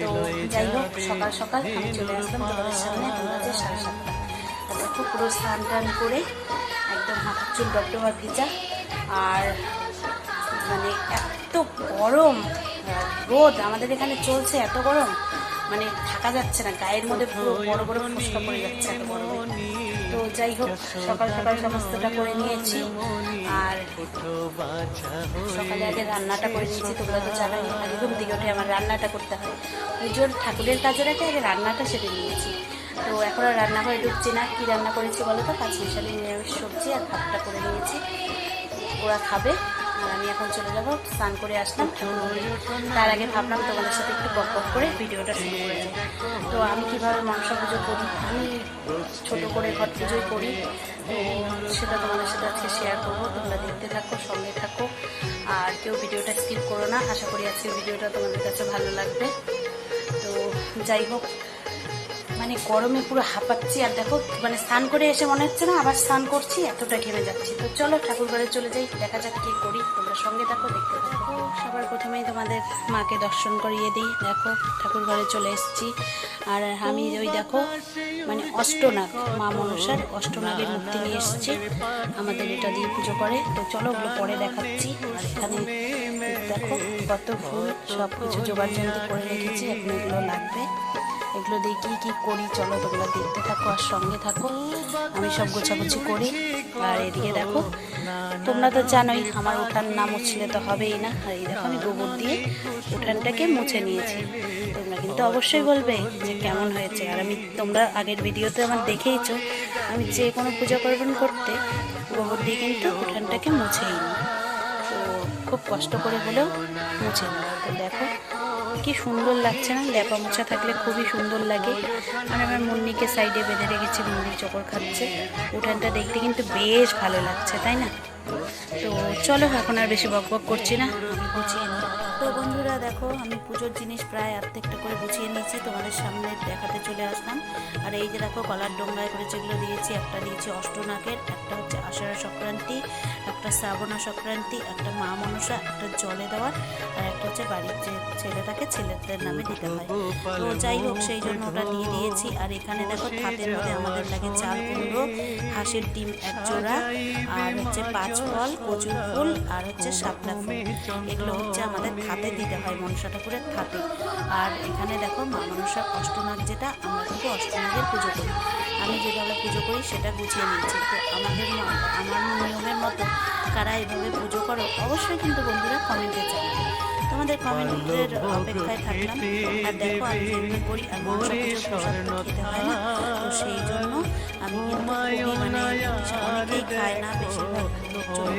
তো যাই হোক সকাল সকাল আমি চলে আসলাম তোমাদের সামনে এখন বাজে সাড়ে সাতটা। দেখো পুরো স্নান টান করে একদম মাথার চুল ডবডবা ভেজা। আর মানে এত গরম রোদ আমাদের এখানে চলছে এত গরম মানে থাকা যাচ্ছে না গায়ের মধ্যে পুরো বড় বড় ফুসকা পড়ে যাচ্ছে এত গরমে। তো যাই হোক, সকাল সকাল সমস্তটা করে নিয়েছি। আর সকালে আগে রান্নাটা করে নিয়েছি, তোমরা তো জানাই ঘুম থেকে উঠে আমার রান্নাটা করতে হয়। পুজোর ঠাকুরের কাজের আগে আগে রান্নাটা সেরে নিয়েছি। তো এখন আর রান্নাঘরে ঢুকছি না, কী রান্না করেছি বলো তো? কাজ মিশালি নিরামিষ সবজি আর ভাতটা করে নিয়েছি। ওরা খাবে। আমি এখন চলে যাব, স্নান করে আসলাম। তার আগে ভাবলাম তোমাদের সাথে একটু বক বক করে ভিডিওটা শুরু করে তো আমি কীভাবে মনসা পুজো করি? আমি ছোট করে ঘট পুজোই করি। সেটা তোমাদের সাথে আজকে শেয়ার করব। তোমরা দেখতে থাকো, সঙ্গে থাকো। আর কেউ ভিডিওটা স্কিপ করো না। আশা করি আজকের ভিডিওটা তোমাদের কাছে ভালো লাগবে। তো যাই হোক মানে গরমে পুরো হাঁপাচ্ছি, আর দেখো মানে স্নান করে এসে মনে হচ্ছে না আবার স্নান করছি, এতটা ঘেমে যাচ্ছি। তো চলো ঠাকুর ঘরে চলে যাই, দেখা যাক কি করি। তোমরা সঙ্গে থাকো, দেখতে থাকো। সবার প্রথমেই তোমাদের মাকে দর্শন করিয়ে দিই। দেখো, ঠাকুর ঘরে চলে এসেছি। আর আমি ওই দেখো মানে অষ্টনাগ, মা মনসার অষ্টনাগের মূর্তি নিয়ে এসেছি। আমাদের এটা দিয়ে পুজো করে। তো চলো ওগুলো পরে দেখাচ্ছি। আর এখানে দেখো কত ফুল সব কিছু যন্ত্র করে রেখেছি, এখন এগুলো লাগবে। এগুলো দিয়ে কী কী করি, চলো তোমরা দেখতে থাকো আর সঙ্গে থাকো। আমি সব গোছাগুছি করি। আর এদিকে দেখো, তোমরা তো জানোই, আমার উঠান না মুছলে তো হবেই না। আর এই দেখো, আমি গোবর দিয়ে উঠানটাকে মুছে নিয়েছি। তোমরা কিন্তু অবশ্যই বলবে যে কেমন হয়েছে। আর আমি, তোমরা আগের ভিডিওতে আমার দেখেইছো, আমি যে কোনো পূজা পার্বণ করতে গোবর দিয়ে কিন্তু উঠানটাকে মুছেই নিই তো খুব কষ্ট করে হলেও মুছে নিই তো দেখো কি সুন্দর লাগছে না? ল্যাপা মোছা থাকলে খুবই সুন্দর লাগে। আর আমার মুন্নিকে সাইডে বেঁধে রেখেছি, মুন্নি চকর খাচ্ছে। উঠানটা দেখতে কিন্তু বেশ ভালো লাগছে, তাই না? তো চলো, এখন আর বেশি বক বক করছি না। আমি বুঝিয়ে নিই। তো বন্ধুরা দেখো, আমি পুজোর জিনিস প্রায় অর্ধেকটা করে গুছিয়ে নিয়েছি, তোমাদের সামনে দেখাতে চলে আসলাম। আর এই যে দেখো, কলার ডোঙ্গায় করে যেগুলো দিয়েছি, একটা দিয়েছি অষ্টনাগের, একটা হচ্ছে আষাঢ় সংক্রান্তি, একটা শ্রাবণা সংক্রান্তি, একটা মা মনসা, একটা জলে দেওয়ার, আর একটা হচ্ছে বাড়ির যে ছেলে থাকে ছেলেদের নামে দিতে হয়। তো যাই হোক, সেই জন্য ওটা দিয়ে দিয়েছি। আর এখানে দেখো থাতের মধ্যে আমাদের লাগে চাল কুমড়ো, হাঁসের ডিম এক জোড়া, আর হচ্ছে পাঁচ ফল, কচুর ফুল, আর হচ্ছে শাপলা ফুল। এগুলো হচ্ছে আমাদের থাতে দিতে হয় মনসা ঠাকুরের থাতে আর এখানে দেখো মা মনসা অষ্টনাগ যেটা আমরা কিন্তু অষ্টনাগের পুজো করি। আমি যেভাবে পুজো করি সেটা গুছিয়ে নিয়েছি। তো আমাদের আমার নিয়মের মতো কারা এভাবে পুজো করো অবশ্যই কিন্তু বন্ধুরা কমেন্টে জানাবে। তোমাদের কমেন্টের অপেক্ষায় থাকলাম। আর দেখো আমি যেভাবে করি আর মনসা পুজোর প্রসাদ খেতে হয় না। তো সেই জন্য আমি কিন্তু মানে অনেকেই খায় না বেশিরভাগ লোকজন।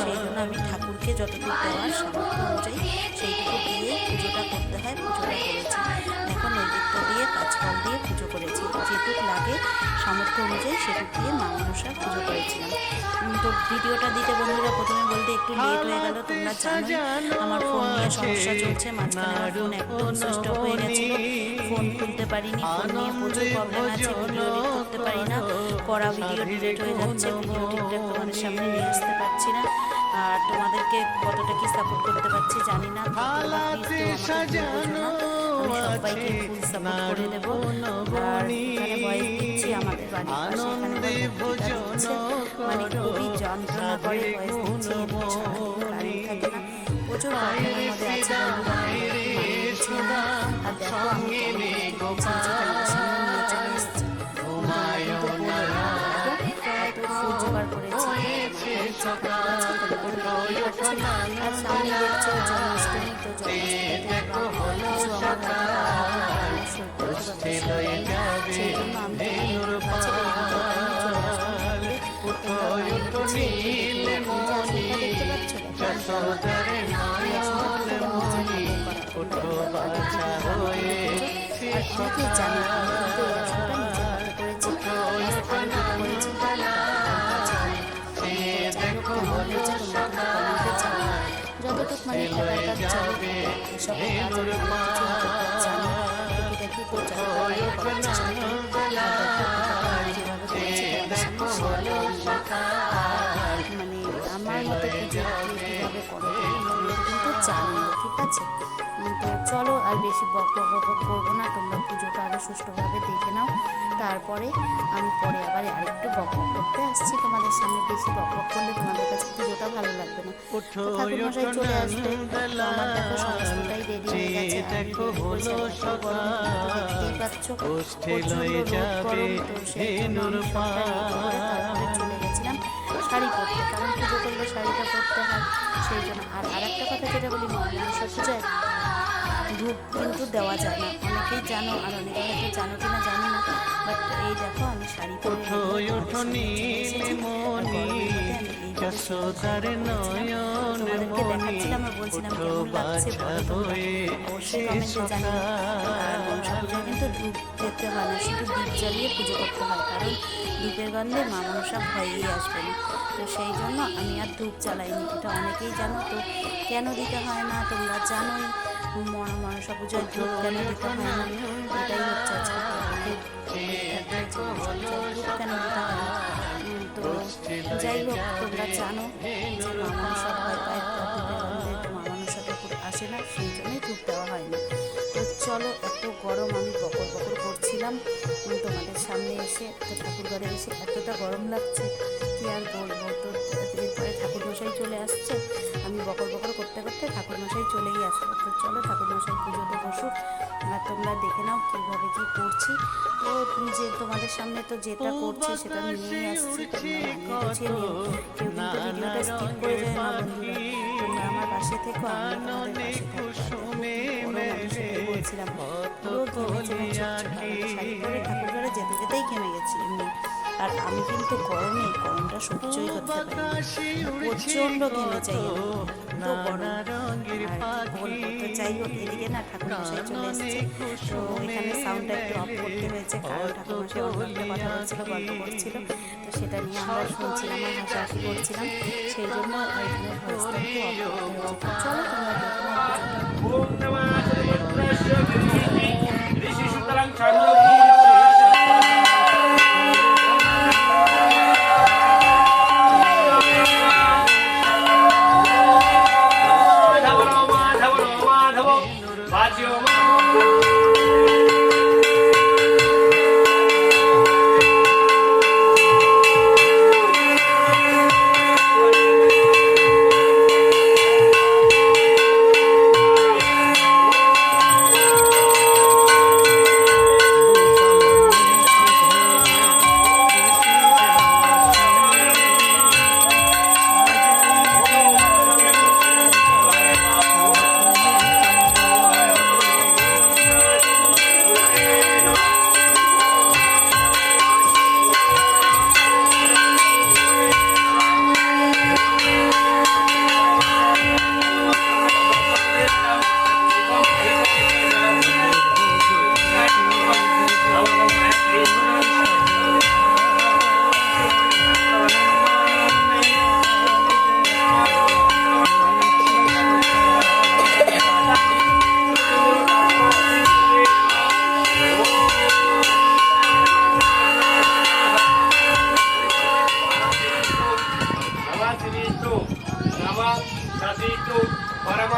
সেই জন্য আমি ঠাকুরকে যতটুকু দেওয়ার সামর্থ্য অনুযায়ী সেইটুকু দিয়ে পুজোটা করতে হয়, পুজোটা করেছি। এখন নৈবেদ্য দিয়ে, পাঁচফল দিয়ে পুজো করেছি। যেটুক লাগে সামর্থ্য অনুযায়ী সেটুক দিয়ে মা মনসার পুজো করেছিলাম। তো ভিডিওটা দিতে বন্ধুরা প্রথমে বলতে একটু লেট হয়ে গেল, তোমরা জানো আমার ফোন নিয়ে সমস্যা চলছে, মাঝখানে আমার ফোন একদম হয়ে গেছিল। ফোন খুলতে পারিনি ফোন নিয়ে প্রচুর প্রবলেম আছে ভিডিও করতে পারি না। করা ভিডিও ডিলিট হয়ে যাচ্ছে ভিডিও ঠিকঠাক তোমাদের সামনে নিয়ে আসতে পারছি না। আর তোমাদেরকে কতটা কি সাপোর্ট করতে পারছি জানি না সবাইকে ফুল সাপোর্ট করে দেবো আর এখানে ভয়েস দিচ্ছি আমাদের বাড়ির পাশে এখানে মানে খুবই যন্ত্রণা করে দিচ্ছি কারেন্ট থাকে না। প্রচুর আছে আর দেখো আমি ফুল জোগাড় করেছি। ভালোই লাগছে আর সামনে দেখছ জন্মাষ্টমী তো জন্মাষ্টমীতে কিছু আমার হাতে পরামর্শ করতে মানে এখানকার জনগণ সকল রাজনীতি জানে প্রচার করা আমার মতে পুজো কীভাবে পরে তোমরা ঠিক আছে? তো চলো আর বেশি বক বক করব না তোমরা পুজোটা আগে সুষ্ঠুভাবে দেখে নাও। তারপরে আমি পরে আবার আরেকটু বক বক করতে আসছি তোমাদের সামনে বেশি বক বক করলে তোমাদের কাছে পুজোটা ভালো লাগবে না। তো ঠাকুরমশাই চলে আসবে। আমার দেখো সমস্তটাই রেডি হয়ে গেছে। তো দেখতেই পাচ্ছ। প্রচণ্ড রোদ গরম তো সেই জন্য আমি সবটা ready করে তারপরে চলে গেছিলাম শাড়ি পরতে। কারণ পুজো করলে শাড়িটা পরতে হয়। সেই জন্য। আর আরেকটা কথা যেটা বলি মহামানসা পূজায় ধূপ কিন্তু দেওয়া যায় না। অনেকেই জানো আর অনেকে হয়তো জানো কিনা জানি না বাট এই দেখো আমি শাড়ি পরে যশোদার নয়ন মনি জানিও আর মনসা পুজোয় কিন্তু ধূপ দিতে হয় না শুধু জ্বালিয়ে পুজো করতে হয় কারণ ধূপের গন্ধে মা মনসা ভয়েই আসবে না। তো সেই জন্য আমি আর ধূপ জ্বালাইনি এটা অনেকেই জানো তো কেন দিতে হয় না তোমরা জানোই মন মনসা পুজোয় ধূপ কেন দিতে হয় না এটাই হচ্ছে আজকে ধূপ কেন দিতে হয় যাই হোক তোমরা জানো যে মা হয় তাই ঠাকুর আসে না, সেই জন্যই খুব দেওয়া হয় না। চলো এত গরম আমি বকর বকর করছিলাম। তোমাদের সামনে এসে তো ঠাকুর ঘরে এসে এতটা গরম লাগছে কি আর বলব? তো এরপরে ঠাকুর মশাই চলে আসছে। আমি বকর বকর করতে করতে ঠাকুর মশাই চলেই আসব তো চলো ঠাকুর মশাই পুজোতে বসুক আর তোমরা দেখে নাও কীভাবে কী করছি। তো যে তোমাদের সামনে তো যেটা করছে সেটা নিয়েই আসছি তোমরা মানিয়ে নিও। কেউ কিন্তু ভিডিওটা স্কিপ করে যায় না বন্ধুরা। তোমরা আমার পাশে থেকো আমি তোমাদের পাশে থাকব সেটাই বলছিলাম পুরো ঘেমেছে না শাড়ি পরে ঠাকুর যেতে যেতেই ঘেমে গেছি এমনি। আর আমি কিন্তু গরমে গরমটা সহ্যই করতে পারি। প্রচণ্ড ঘেমে যাই আমি। গরম। আর কি বলব তো যাই হোক এদিকে না ঠাকুর চলে এসেছে। তো এখানে সাউন্ডটা একটু অফ করতে হয়েছে কারণ ঠাকুর মশাই অন্য একটা কথা বলছিল গল্প করছিল। তো সেটা নিয়ে আমরা শুনছিলাম আর হাসাহাসি করছিলাম। সেই জন্য এখানে ভয়েসটা একটু অফ করতে হয়েছে। চলো তোমরা This is the lang channel.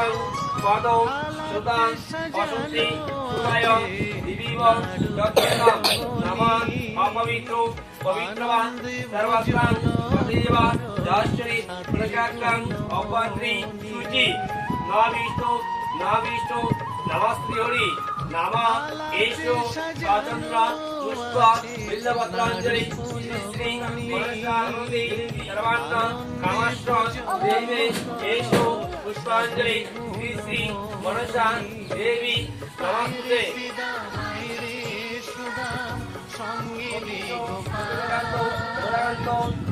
পরমং পদৌ Sutang অসুতি সুতায় দিবিব যত্তম নম, অপবিত্র, পবিত্রবান সর্বস্তাং তদেব দাশ্চরি প্রজাকাং অপন্ত্রী শুচি নবিষ্ণু নবিষ্ণু নমস্তি হরি নাম, এষু, স্বাতন্ত্র, পুষ্প বিল্লপত্রাঞ্জলি শ্রী শ্রী সর্বান্ন কামাশ্র দেবে, এষু পুষ্পাঞ্জলি, শ্রী শ্রী মনসা দেবী নমস্তে।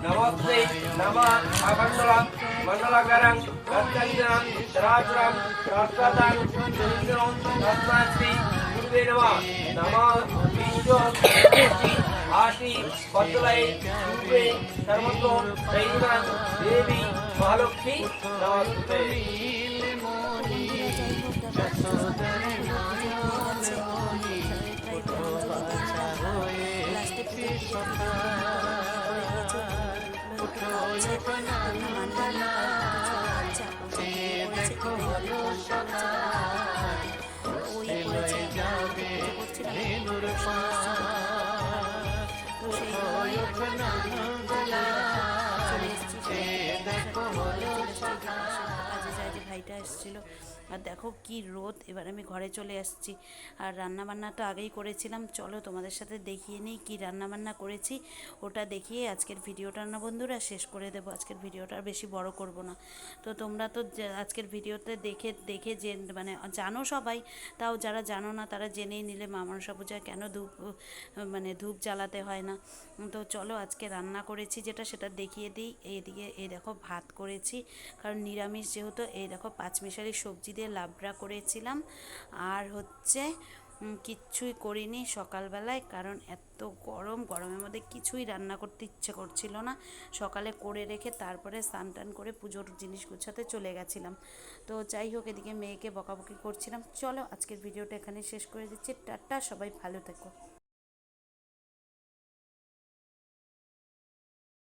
নমস্তে, নম অখণ্ডলম মণ্ডলকরং গচ্ছন্দনম চরাচরম শাশ্বতং সুন্দরম তস্মাস্তি গুরুবে নমঃ। নমঃ বিশ্ব আশি, পদ্মলয়ে, রূপে, সর্বত্র দৈবাং দেবী মহালক্ষ্মী নমস্তে কাজে যায় যে ভাইটা এসেছিল। আর দেখো কি রোদ, এবার আমি ঘরে চলে আসছি। আর রান্না বান্না তো আগেই করেছিলাম, চলো তোমাদের সাথে দেখিয়ে নিই কি রান্না বান্না করেছি, ওটা দেখিয়ে আজকের ভিডিওটা না বন্ধুরা শেষ করে দেবো, আজকের ভিডিওটা আর বেশি বড় করব না। তো তোমরা তো আজকের ভিডিওতে দেখে দেখে যে মানে জানো সবাই, তাও যারা জানো না তারা জেনেই নিলে মা পূজায় কেন ধূপ মানে ধূপ জ্বালাতে হয় না। তো চলো আজকে রান্না করেছি যেটা, সেটা দেখিয়ে দিই। এইদিকে, এই দেখো ভাত করেছি, কারণ নিরামিষ যেহেতু, এই দেখো পাঁচমিশালি সবজি দিয়ে লাবড়া করেছিলাম। আর হচ্ছে কিচ্ছুই করিনি সকালবেলায়, কারণ এত গরম, গরমের মধ্যে কিছুই রান্না করতে ইচ্ছে করছিল না। সকালে করে রেখে তারপরে স্নান টান করে পুজোর জিনিস গুছাতে চলে গেছিলাম। তো যাই হোক, এদিকে মেয়েকে বকাবকি করছিলাম। চলো, আজকের ভিডিওটা এখানে শেষ করে দিচ্ছি। টাটা, সবাই ভালো থেকো।